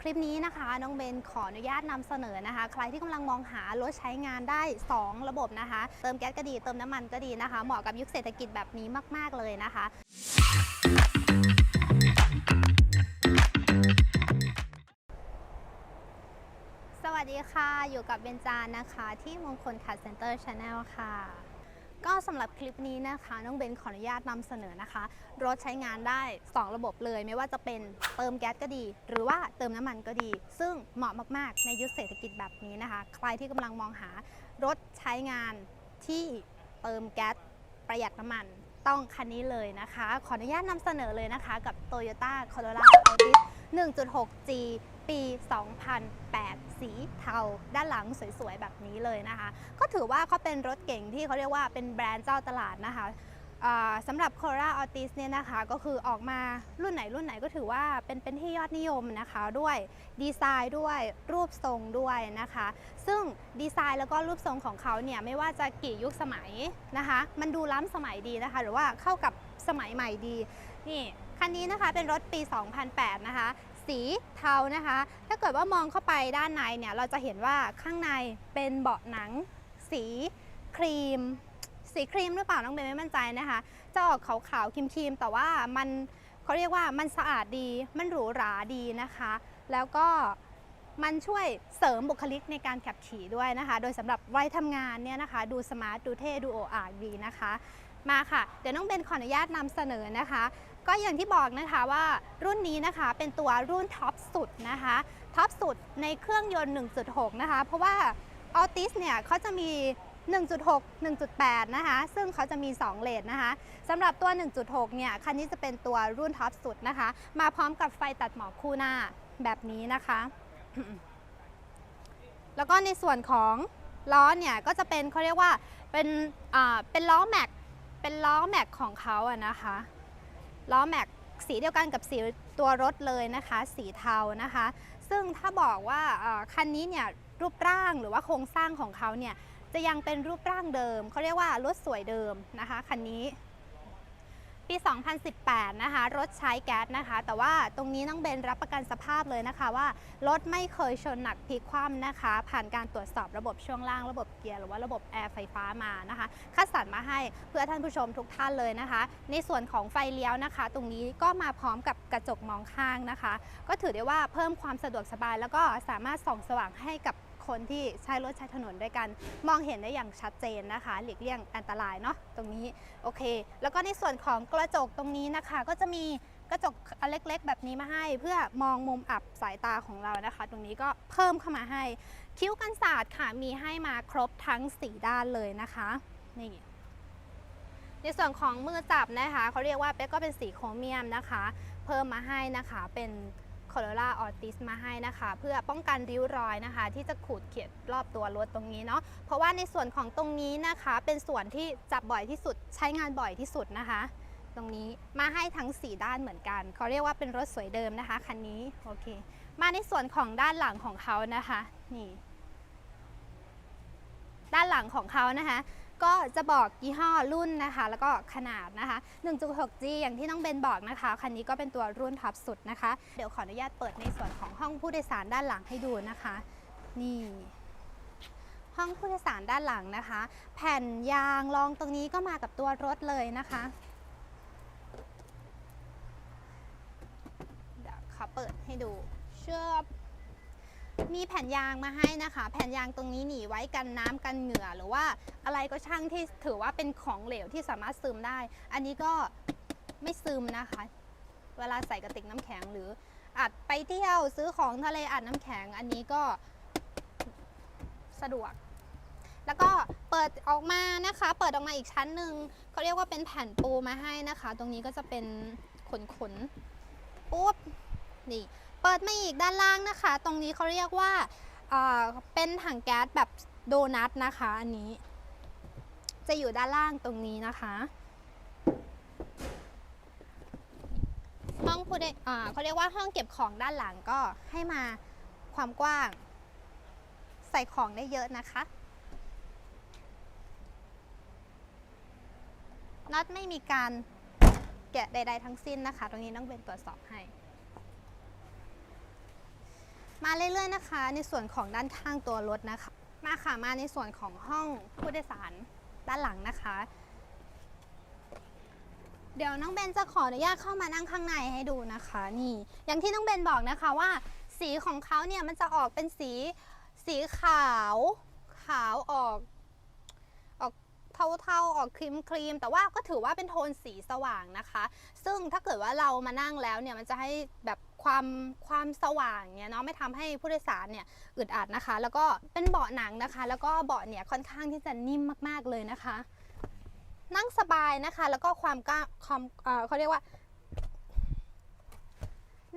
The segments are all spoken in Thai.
คลิปนี้นะคะ น้องเบนขออนุญาตนำเสนอนะคะ ใครที่กำลังมองหารถใช้งานได้ 2 ระบบนะคะ เติมแก๊สก็ดีเติมน้ำมันก็ดีนะคะ เหมาะกับยุคเศรษฐกิจแบบนี้มาก ๆ เลยนะคะสวัสดีค่ะ อยู่กับเบนจานะคะ ที่มงคลคัดเซ็นเตอร์ชาแนลค่ะ ก็สำหรับคลิปนี้นะคะน้องเบนขออนุญาตนำเสนอนะคะ รถใช้งานได้ 2 ระบบเลยไม่ว่าจะเป็นเติมแก๊สก็ดี หรือว่าเติมน้ำมันก็ดี ซึ่งเหมาะมากๆ ในยุคเศรษฐกิจแบบนี้นะคะ ใครที่กำลังมองหารถใช้งานที่เติมแก๊สประหยัดน้ำมันต้องคันนี้เลยนะคะ ขออนุญาตนำเสนอเลยนะคะ กับ Toyota Corolla Altis 1.6G ปี 2008 สีเทา ด้านหลังสวยๆ แบบนี้เลยนะคะ ก็ถือว่าเขาเป็นรถเก่งที่เขาเรียกว่าเป็นแบรนด์เจ้าตลาดนะคะสำหรับ Corolla Altis เนี่ยนะคะก็คือออกมารุ่นไหนรุ่นไหนก็ถือว่าเป็นเป็นที่ยอดนิยมนะคะด้วยดีไซน์ด้วยรูปทรงด้วยนะคะ ซึ่งดีไซน์แล้วก็รูปทรงของเขาเนี่ยไม่ว่าจะกี่ยุคสมัยนะคะ มันดูล้ำสมัยดีนะคะ หรือว่าเข้ากับสมัยใหม่ดีนี่คันนี้นะคะเป็นรถปี 2008 นะคะ สีเทานะคะ ถ้าเกิดว่ามองเข้าไปด้านในเนี่ยเราจะเห็นว่าข้างในเป็นเบาะหนัง สีครีม สีครีมหรือเปล่าน้องเบนไม่มั่นใจนะคะ จะออกขาวๆครีมๆแต่ว่ามันเขาเรียกว่ามันสะอาดดีมันหรูหราดีนะคะ แล้วก็มันช่วยเสริมบุคลิกในการขับขี่ด้วยนะคะ โดยสำหรับวัยทำงานเนี่ยนะคะ ดูสมาร์ท ดูเท่ ดูโออาร์ดีนะคะ มาค่ะ เดี๋ยวน้องเบนขออนุญาตนำเสนอนะคะ ก็อย่างที่บอกนะคะว่ารุ่นนี้นะคะเป็นตัวรุ่นท็อปสุดนะคะท็อปสุดในเครื่องยนต์ 1.6 นะคะ เพราะว่าออติสเนี่ยเขาจะมี 1.6 1.8 นะคะ ซึ่งเขาจะมี 2 เลนนะคะสำหรับตัว 1.6 เนี่ย คันนี้จะเป็นตัวรุ่นท็อปสุดนะคะ มาพร้อมกับไฟตัดหมอกคู่หน้าแบบนี้นะคะ แล้วก็ในส่วนของล้อเนี่ย ก็จะเป็นเขาเรียกว่าเป็นอ่าเป็นล้อแม็กเป็นล้อแม็กของเขาอะนะคะ ล้อแม็กสีเดียวกันกับสีตัวรถเลยนะคะ สีเทานะคะ ซึ่งถ้าบอกว่าคันนี้เนี่ยรูปร่างหรือว่าโครงสร้างของเขาเนี่ยจะยังเป็นรูปร่างเดิมเขาเรียกว่ารถสวยเดิมนะคะคันนี้ ปี 2018 นะคะ รถใช้แก๊สนะคะ แต่ว่าตรงนี้น้องเบนรับประกันสภาพเลยนะคะว่ารถไม่เคยชนหนักพลิกคว่ำนะคะ ผ่านการตรวจสอบระบบช่วงล่างระบบ เกียร์หรือว่าระบบแอร์ไฟฟ้ามานะคะ คัดสรรมาให้เพื่อท่านผู้ชมทุกท่านเลยนะคะ ในส่วนของไฟเลี้ยวนะคะ ตรงนี้ก็มาพร้อมกับกระจกมองข้างนะคะ ก็ถือได้ว่าเพิ่มความสะดวกสบาย แล้วก็สามารถส่องสว่างให้กับคนที่ใช้รถใช้ถนนด้วยกัน มองเห็นได้อย่างชัดเจนนะคะ หลีกเลี่ยงอันตรายเนาะตรงนี้โอเค แล้วก็ในส่วนของกระจกตรงนี้นะคะ ก็จะมี กระจกอันเล็กๆ แบบนี้มาให้ เพื่อมองมุมอับสายตาของเรานะคะ ตรงนี้ก็เพิ่มเข้ามาให้ คิ้วกันศาสตร์ค่ะมีให้มาครบทั้ง 4 ด้านเลยนะคะนี่ในส่วนของมือจับนะคะเขาเรียกว่าเป๊กก็เป็นสีโครเมียมนะคะ เพิ่มมาให้นะคะเป็น Corolla Altis มาให้นะคะ เพื่อป้องกันริ้วรอยนะคะ ที่จะขูดเขียดรอบตัวรถตรงนี้เนาะเพราะว่าในส่วนของตรงนี้นะคะ เป็นส่วนที่จับบ่อยที่สุดใช้งานบ่อยที่สุดนะคะ ตรงนี้มาให้ทั้ง 4 ด้านเหมือนกัน เขาเรียกว่าเป็นรถสวยเดิมนะคะคันนี้โอเค มาในส่วนของด้านหลังของเขานะคะนี่ด้านหลังของเขานะคะ ก็จะบอกยี่ห้อรุ่นนะคะ แล้วก็ขนาดนะคะ 1.6G อย่างที่น้องเบนบอกนะคะ คันนี้ก็เป็นตัวรุ่นท็อปสุดนะคะ เดี๋ยวขออนุญาตเปิดในส่วนของห้องผู้โดยสารด้านหลังให้ดูนะคะ นี่ห้องผู้โดยสารด้านหลังนะคะ แผ่นยางรองตรงนี้ก็มากับตัวรถเลยนะคะ เดี๋ยวขอเปิดให้ดูเชื่อมีแผ่นยางมาให้นะคะ แผ่นยางตรงนี้หนีไว้กันน้ำกันเหงื่อ หรือว่าอะไรก็ช่างที่ถือว่าเป็นของเหลวที่สามารถซึมได้ อันนี้ก็ไม่ซึมนะคะ เวลาใส่กระติกน้ำแข็งหรืออัดไปเที่ยวซื้อของทะเลอัดน้ำแข็ง อันนี้ก็สะดวก แล้วก็เปิดออกมานะคะ เปิดออกมาอีกชั้นหนึ่งเขาเรียกว่าเป็นแผ่นปูมาให้นะคะ ตรงนี้ก็จะเป็นขนขนปุ๊บ นี่เปิดมาอีกด้านล่างนะคะ ตรงนี้เขาเรียกว่าเอ่อเป็นถังแก๊สแบบโดนัทนะคะอันนี้ จะอยู่ด้านล่างตรงนี้นะคะห้องผู้โดยเขาเรียกว่าห้องเก็บของด้านหลังก็ให้มาความกว้าง ใส่ของได้เยอะนะคะน็อตไม่มีการแกะใด ๆ ทั้งสิ้นนะคะ ตรงนี้ต้องเป็นตรวจสอบให้ มาเรื่อยๆนะคะ ในส่วนของด้านข้างตัวรถนะคะ มาค่ะมาในส่วนของห้องผู้โดยสารด้านหลังนะคะ เดี๋ยวน้องเบนจะขออนุญาตเข้ามานั่งข้างในให้ดูนะคะ นี่ อย่างที่น้องเบนบอกนะคะว่า สีของเขาเนี่ยมันจะออกเป็นสีสีขาวขาวออกออกเทาๆออกครีมครีมๆแต่ว่าก็ถือว่าเป็นโทนสีสว่างนะคะ ซึ่งถ้าเกิดว่าเรามานั่งแล้วเนี่ยมันจะให้แบบ ความความสว่างเนี่ยเนาะไม่ทำให้ผู้โดยสารเนี่ยอึดอัดนะคะ แล้วก็เป็นเบาะหนังนะคะ แล้วก็เบาะเนี่ยค่อนข้างที่จะนิ่มมากๆเลยนะคะ นั่งสบายนะคะ แล้วก็ความกล้าความอ่อเขาเรียกว่า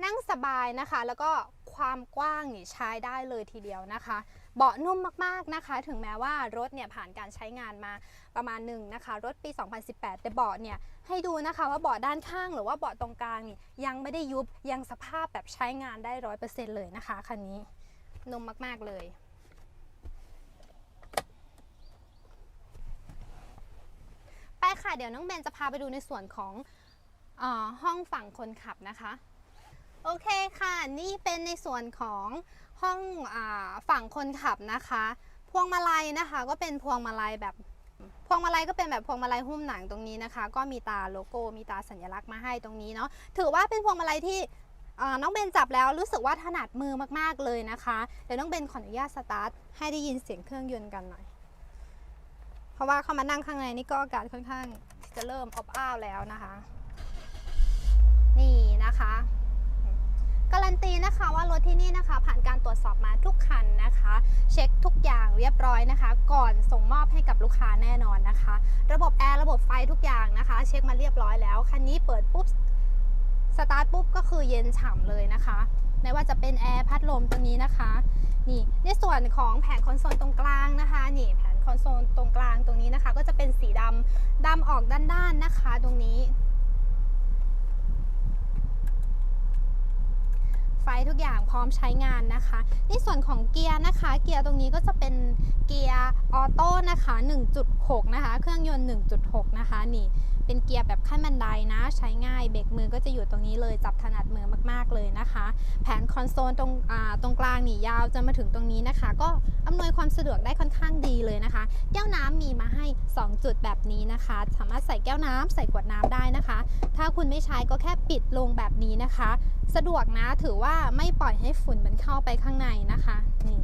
นั่งสบายนะคะ แล้วก็ความกว้างนี่ใช้ได้เลยทีเดียวนะคะ เบาะนุ่มมากๆนะคะ ถึงแม้ว่ารถเนี่ยผ่านการใช้งานมาประมาณหนึ่งนะคะ รถปี 2018 แต่เบาะเนี่ยให้ดูนะคะว่าเบาะด้านข้างหรือว่าเบาะตรงกลางนี่ยังไม่ได้ยุบยังสภาพแบบใช้งานได้ร้อยเปอร์เซ็นต์เลยนะคะคันนี้นุ่มมากๆเลยไปค่ะเดี๋ยวน้องเบนจะพาไปดูในส่วนของอห้องฝั่งคนขับนะคะ โอเคค่ะนี่เป็นในส่วนของห้องอฝั่งคนขับนะคะ พวงมาลัยนะคะ ก็เป็นพวงมาลัยแบบพวงมาลัยก็เป็นแบบพวงมาลัยหุ้มหนังตรงนี้นะคะ ก็มีตาโลโก้มีตาสัญลักษณ์มาให้ตรงนี้เนาะถือว่าเป็นพวงมาลัยที่น้องเบนจับแล้วรู้สึกว่าถนัดมือมากๆเลยนะคะเดี๋ยวน้องเบนขออนุญาตสตาร์ทให้ได้ยินเสียงเครื่องยนต์กันหน่อย เพราะว่าเข้ามานั่งข้างในนี่ก็อากาศค่อนข้างจะเริ่มอบอ้าวแล้วนะคะ นี่นะคะ การันตีนะคะว่ารถที่นี่นะคะ ผ่านการตรวจสอบมาทุกคันนะคะ เช็คทุกอย่างเรียบร้อยนะคะ ก่อนส่งมอบให้กับลูกค้าแน่นอนนะคะ ระบบแอร์ระบบไฟทุกอย่างนะคะ เช็คมาเรียบร้อยแล้วคันนี้เปิดปุ๊บสตาร์ทปุ๊บก็คือเย็นฉ่ำเลยนะคะไม่ว่าจะเป็นแอร์พัดลมตรงนี้นะคะนี่ในส่วนของแผงคอนโซลตรงกลางนะคะนี่แผงคอนโซลตรงกลางตรงนี้นะคะ ก็จะเป็นสีดำดำออกด้านๆนะคะ ตรงนี้ ไฟทุกอย่างพร้อมใช้งานนะคะ ในส่วนของเกียร์นะคะ เกียร์ตรงนี้ก็จะเป็นเกียร์ออโต้นะคะ 1.6 นะคะ เครื่องยนต์ 1.6 นะคะนี่เป็นเกียร์แบบขั้นบันไดนะ ใช้ง่ายเบรกมือก็จะอยู่ตรงนี้เลยจับถนัดมือมากๆเลยนะคะ แผนคอนโซลตรงตรงกลางนี่ยาวจะมาถึงตรงนี้นะคะ ก็อำนวยความสะดวกได้ค่อนข้างดีเลยนะคะ แก้วน้ำมีมาให้ 2 จุดแบบนี้นะคะ สามารถใส่แก้วน้ำใส่ขวดน้ำได้นะคะ ถ้าคุณไม่ใช้ก็แค่ปิดลงแบบนี้นะคะ สะดวกนะถือว่าไม่ปล่อยให้ฝุ่นมันเข้าไปข้างในนะคะนี่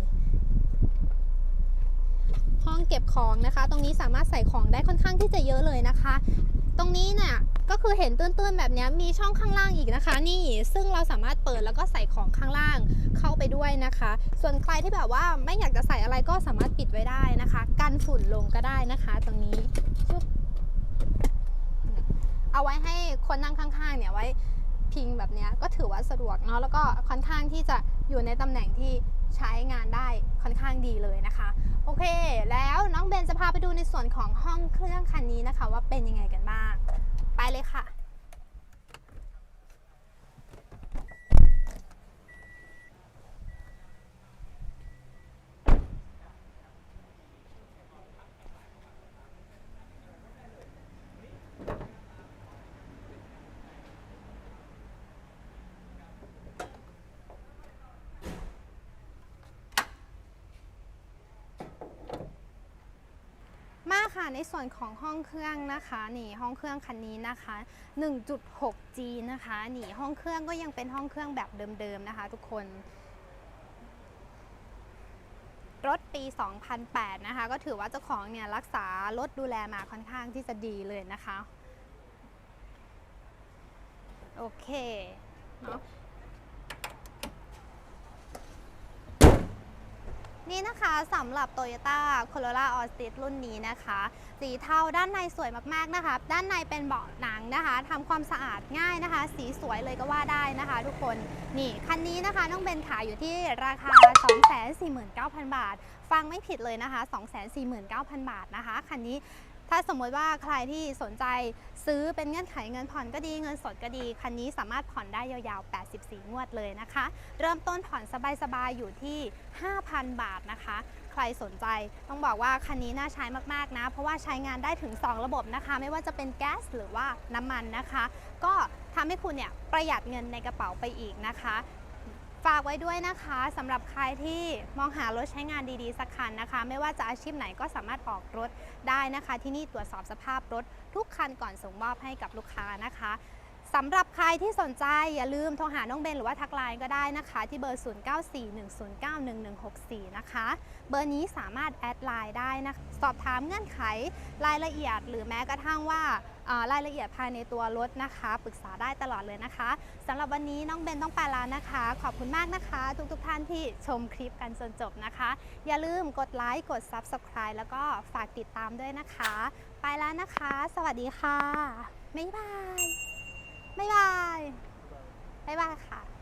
ห้องเก็บของนะคะ ตรงนี้สามารถใส่ของได้ค่อนข้างที่จะเยอะเลยนะคะ รงนี้เนี่ยก็คือเห็นตื้นๆแบบนี้มีช่องข้างล่างอีกนะคะ นี่ซึ่งเราสามารถเปิดแล้วก็ใส่ของข้างล่างเข้าไปด้วยนะคะ ส่วนใครที่แบบว่าไม่อยากจะใส่อะไรก็สามารถปิดไว้ได้นะคะ กันฝุ่นลงก็ได้นะคะ ตรงนี้เอาไว้ให้คนนั่งข้างๆเนี่ยไว้พิงแบบนี้ก็ถือว่าสะดวกเนาะแล้วก็ค่อนข้างที่จะอยู่ในตำแหน่งที่ ใช้งานได้ค่อนข้างดีเลยนะคะ โอเค แล้วน้องเบนจะพาไปดูในส่วนของห้องเครื่องคันนี้นะคะ ว่าเป็นยังไงกันบ้าง ไปเลยค่ะ มา ค่ะในส่วนของห้องเครื่องนะคะนี่ห้องเครื่องคันนี้นะคะ 1.6G นะคะนี่ห้องเครื่องก็ยังเป็นห้องเครื่องแบบเดิมๆนะคะ ทุกคน รถปี 2008 นะคะ ก็ถือว่าเจ้าของเนี่ยรักษารถดูแลมาค่อนข้างที่จะดีเลยนะคะ โอเคเนาะ นี่นะคะสำหรับ Toyota Corolla Altis รุ่นนี้นะคะ สีเทาด้านในสวยมากๆนะคะ ด้านในเป็นเบาะหนังนะคะทำความสะอาดง่ายนะคะ สีสวยเลยก็ว่าได้นะคะ ทุกคนนี่คันนี้นะคะน้องเบนขายอยู่ที่ราคา 249,000 บาท ฟังไม่ผิดเลยนะคะ 249,000 บาทนะคะคันนี้ ถ้าสมมติว่าใครที่สนใจซื้อเป็นเงื่อนไขเงินผ่อนก็ดีเงินสดก็ดี คันนี้สามารถผ่อนได้ยาวๆ 84 งวดเลยนะคะ เริ่มต้นผ่อนสบายๆ อยู่ที่ 5,000 บาทนะคะ ใครสนใจต้องบอกว่าคันนี้น่าใช้มากๆนะ เพราะว่าใช้งานได้ถึง 2 ระบบนะคะ ไม่ว่าจะเป็นแก๊สหรือว่าน้ำมันนะคะ ก็ทำให้คุณเนี่ยประหยัดเงินในกระเป๋าไปอีกนะคะ ฝากไว้ด้วยนะคะสำหรับใครที่มองหารถใช้งานดีๆสักคันนะคะ ไม่ว่าจะอาชีพไหนก็สามารถออกรถได้นะคะ ที่นี่ตรวจสอบสภาพรถทุกคันก่อนส่งมอบให้กับลูกค้านะคะ สำหรับใครที่สนใจอย่าลืมโทรหาน้องเบนหรือว่าทักไลน์ก็ได้นะคะ ที่เบอร์ 0941091164 นะคะ เบอร์นี้สามารถแอดไลน์ได้นะะสอบถามเงื่อนไขรายละเอียด หรือแม้กระทั่งว่าอ่ารายละเอียดภายในตัวรถนะคะ ปรึกษาได้ตลอดเลยนะคะสำหรับวันนี้น้องเบนต้องไปแล้วนะคะ ขอบคุณมากนะคะ ทุกๆทท่านที่ชมคลิปกันจนจบนะคะ อย่าลืมกดไลค์กด Subscribe แล้วก็ฝากติดตามด้วยนะคะ ไปแล้วนะคะ สวัสดีค่ะบ๊ายบาย บ๊ายบาย บ๊ายบายค่ะ